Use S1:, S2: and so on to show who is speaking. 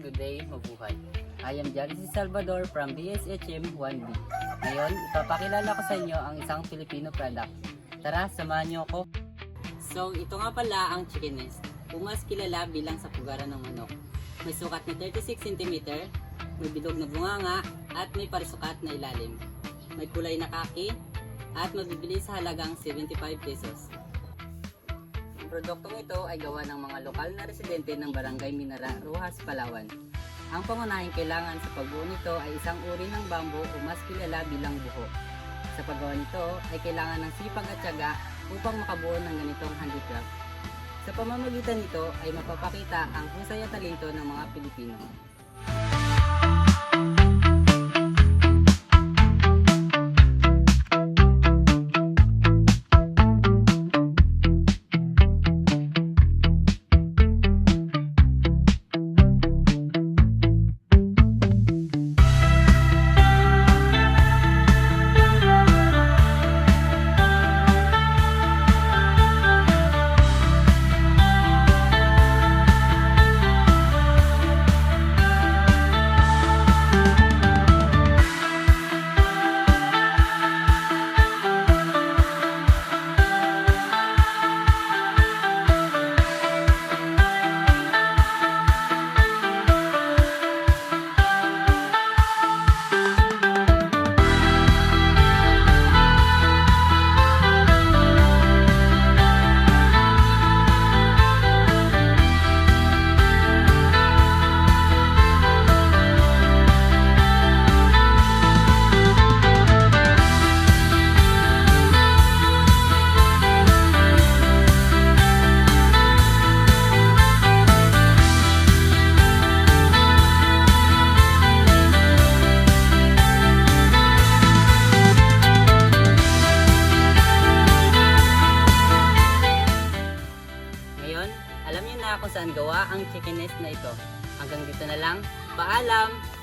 S1: good day, mabuhay. I am Jarice Salvador from BSHM 1B. Ngayon, ipapakilala ko sa inyo ang isang Filipino product. Tara, samahan niyo ako. So, ito nga pala ang chicken nest. Kung mas kilala bilang sa pugaran ng manok. May sukat na 36 cm, may bilog na bunganga, at may parisukat na ilalim. May kulay na kaki, at mabibili sa halagang 75 pesos. Ang produktong ito ay gawa ng mga lokal na residente ng Barangay Minara, Rojas, Palawan. Ang pangunahing kailangan sa pagbuo nito ay isang uri ng bamboo o mas kilala bilang buho. Sa paggawa nito ay kailangan ng sipag at tiyaga upang makabuo ng ganitong handicraft. Sa pamamagitan nito ay mapapakita ang husay at talento ng mga Pilipino. Alam niyo na kung saan gawa ang chicken nest na ito. Hanggang dito na lang. Paalam!